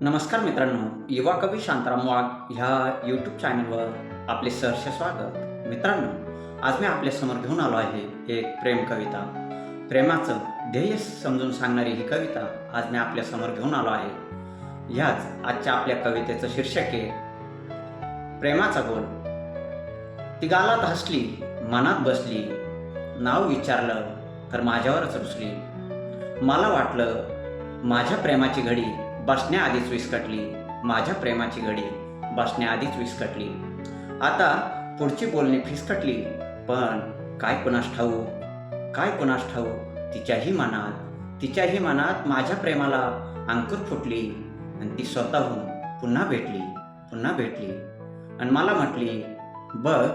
नमस्कार मित्रांनो युवा कवी शांताराम वाघ ह्या यूट्यूब चॅनलवर आपले सहर्ष स्वागत. मित्रांनो आज मी आपल्यासमोर घेऊन आलो आहे एक प्रेम कविता. प्रेमाचं ध्येय समजून सांगणारी ही कविता आज मी आपल्यासमोर घेऊन आलो आहे. ह्याच आजच्या आपल्या कवितेचं शीर्षक आहे प्रेमाचा गोल ती गालात हसली मनात बसली नाव विचारलं तर माझ्यावरच रुसली. मला वाटलं माझ्या प्रेमाची घडी बसण्याआधीच विस्कटली. माझ्या प्रेमाची घडी बसण्याआधीच विस्कटली. आता पुढची बोलणी फिसकटली. पण काय कुणास ठाऊ? काय कुणास ठाऊ? तिच्याही मनात तिच्याही मनात माझ्या प्रेमाला अंकुर फुटली. आणि ती स्वतःहून पुन्हा भेटली पुन्हा भेटली. आणि मला म्हटली बघ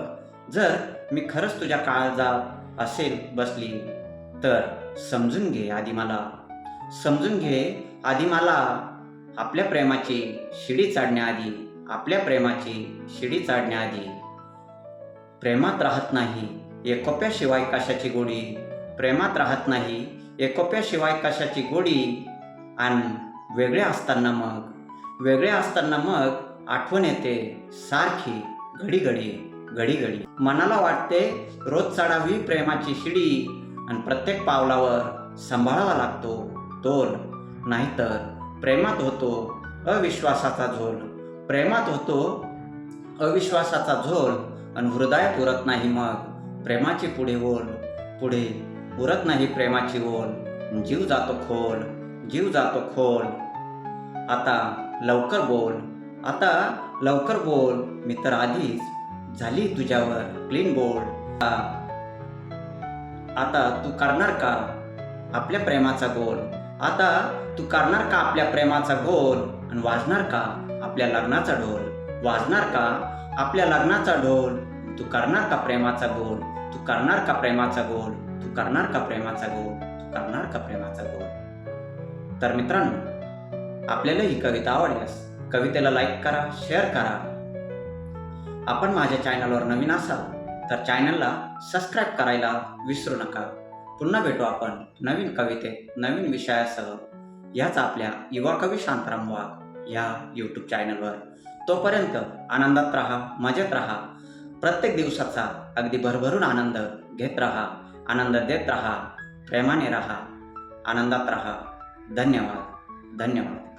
जर मी खरंच तुझ्या काळजात असेल बसली तर समजून घे आधी मला. समजून घे आधी मला आपल्या प्रेमाची शिडी चढण्याआधी आपल्या प्रेमाची शिडी चढण्याआधी प्रेमात राहत नाही एकोप्याशिवाय कशाची गोडी? प्रेमात राहत नाही एकोप्याशिवाय कशाची गोडी? आणि वेगळे असताना मग वेगळे असताना मग आठवण येते सारखी घडी घडी घडी घडी मनाला वाटते रोज चढावी प्रेमाची शिडी आणि प्रत्येक पावलावर सांभाळावा लागतो तोल. नाहीतर प्रेमात होतो अविश्वासाचा झोल. प्रेमात होतो अविश्वासाचा झोल. आणि हृदयात उरत नाही मग प्रेमाची पुढे ओल. पुढे उरत नाही प्रेमाची ओल. जीव जातो खोल जीव जातो खोल. आता लवकर बोल. आता लवकर बोल. मी तर आधीच झाली तुझ्यावर क्लीन बोल आता तू करणार का? आपल्या प्रेमाचा गोल. आता तू करणार का आपल्या प्रेमाचा गोल आणि वाजणार का आपल्या लग्नाचा ढोल? वाजणार का आपल्या लग्नाचा ढोल? तू करणार का प्रेमाचा गोल? तू करणार का प्रेमाचा गोल? तू करणार का प्रेमाचा गोल? तू करणार का प्रेमाचा गोल? तर मित्रांनो आपल्याला ही कविता आवडल्यास कवितेला लाईक करा शेअर करा. आपण माझ्या चॅनलवर नवीन असाल तर चॅनलला सबस्क्राईब करायला विसरू नका. पुन्हा भेटू आपण नवीन कवितेत नवीन विषयासह. याच आपल्या युवा कवी शांताराम वाघ या यूट्यूब चॅनलवर तोपर्यंत आनंदात राहा मजेत राहा. प्रत्येक दिवसाचा अगदी भरभरून आनंद घेत राहा आनंद देत राहा प्रेमाने राहा. आनंदात राहा. धन्यवाद धन्यवाद.